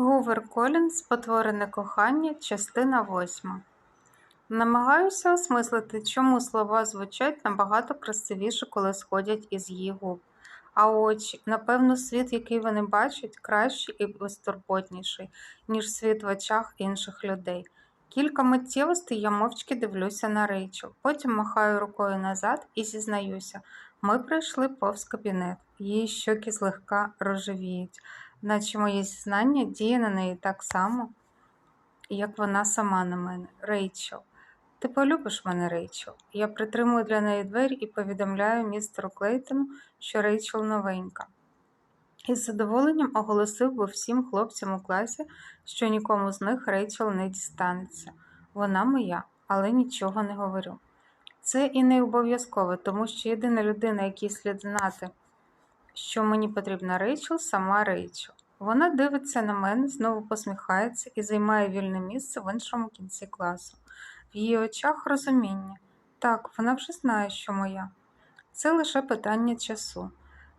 Гувер Колінс Спотворене кохання, частина восьма. Намагаюся осмислити, чому слова звучать набагато красивіше, коли сходять із її губ. А очі, напевно, світ, який вони бачать, кращий і безтурботніший, ніж світ в очах інших людей. Кілька миттєвостей я мовчки дивлюся на Рейчел, потім махаю рукою назад і зізнаюся. Ми прийшли повз кабінет. Її щоки злегка рожевіють наче моє зізнання діє на неї так само, як вона сама на мене. Рейчел. Ти полюбиш мене, Рейчел. Я притримую для неї двері і повідомляю містеру Клейтону, що Рейчел новенька. Із задоволенням оголосив би всім хлопцям у класі, що нікому з них Рейчел не дістанеться. Вона моя, але нічого не говорю. Це і не обов'язково, тому що єдина людина, якій слід знати, що мені потрібна Рейчел, сама Рейчел. Вона дивиться на мене, знову посміхається і займає вільне місце в іншому кінці класу. В її очах розуміння. Так, вона вже знає, що моя. Це лише питання часу.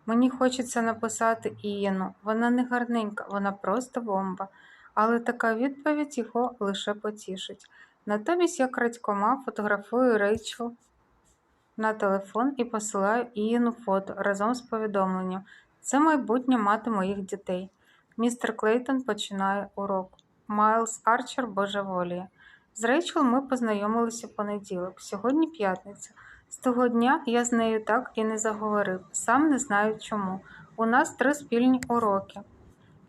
Мені хочеться написати Ієну. Вона не гарненька, вона просто бомба. Але така відповідь його лише потішить. Натомість я крадькома фотографую Рейчел на телефон і посилаю Ієну фото разом з повідомленням. Це майбутня мати моїх дітей. Містер Клейтон починає урок. Майлз Арчер божеволіє. З Рейчел ми познайомилися понеділок. Сьогодні п'ятниця. З того дня я з нею так і не заговорив, сам не знаю чому. У нас три спільні уроки.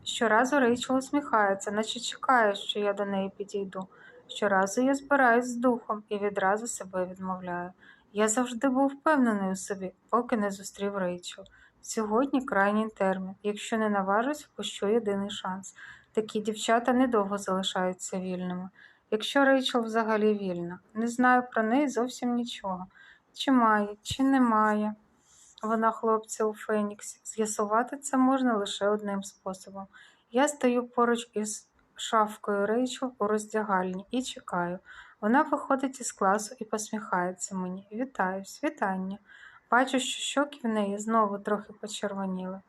Щоразу Рейчел усміхається, наче чекає, що я до неї підійду. Щоразу я збираюсь з духом і відразу себе відмовляю. Я завжди був впевнений у собі, поки не зустрів Рейчел. Сьогодні крайній термін. Якщо не наважусь, впущу єдиний шанс. Такі дівчата недовго залишаються вільними. Якщо Рейчел взагалі вільна, не знаю про неї зовсім нічого. Чи має, чи не має. Вона хлопця у Феніксі. З'ясувати це можна лише одним способом. Я стою поруч із шафкою Рейчел у роздягальні і чекаю. Вона виходить із класу і посміхається мені. Вітаю, світання. Бачу, що щоки в неї знову трохи почервоніли.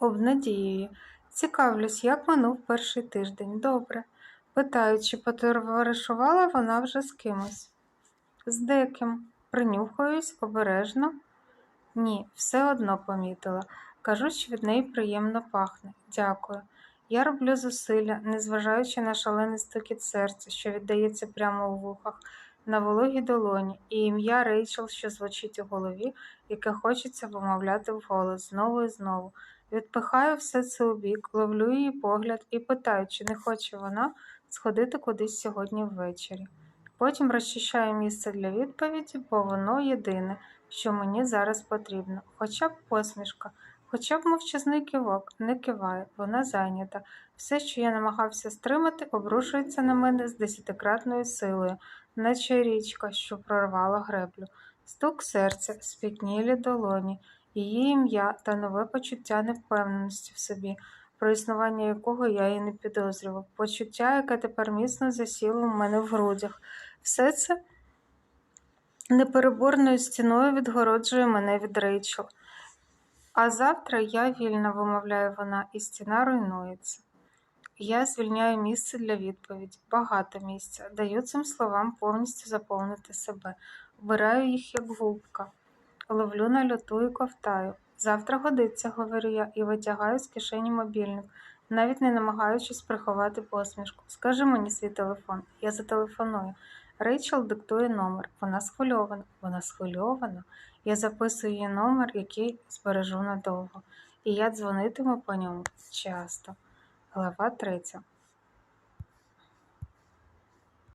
Обнадіює. Цікавлюсь, як минув перший тиждень. Добре. Питаю, чи потоваришувала вона вже з кимось? З деким. Принюхаюсь обережно. Ні, все одно помітила. Кажу, що від неї приємно пахне. Дякую. Я роблю зусилля, незважаючи на шалений стукіт серця, що віддається прямо у вухах на вологій долоні, і ім'я Рейчел, що звучить у голові, яке хочеться вимовляти вголос знову і знову. Відпихаю все це у бік, ловлю її погляд і питаю, чи не хоче вона сходити кудись сьогодні ввечері. Потім розчищаю місце для відповіді, бо воно єдине, що мені зараз потрібно, хоча б посмішка. Хоча б мовчазний кивок, не киває, вона зайнята. Все, що я намагався стримати, обрушується на мене з десятикратною силою, наче річка, що прорвала греблю, стук серця, спітнілі долоні, її ім'я та нове почуття невпевненості в собі, про існування якого я і не підозрював, почуття, яке тепер міцно засіло в мене в грудях. Все це непереборною стіною відгороджує мене від Рейчел. А завтра я вільна, вимовляє вона, і стіна руйнується. Я звільняю місце для відповіді, багато місця, даю цим словам повністю заповнити себе, вбираю їх як губка, ловлю на льоту і ковтаю. Завтра годиться, говорю я, і витягаю з кишені мобільник, навіть не намагаючись приховати посмішку. Скажи мені свій телефон, я зателефоную. Рейчел диктує номер. Вона схвильована, вона схвильована. Я записую її номер, який збережу надовго, і я дзвонитиму по ньому часто. Глава 3.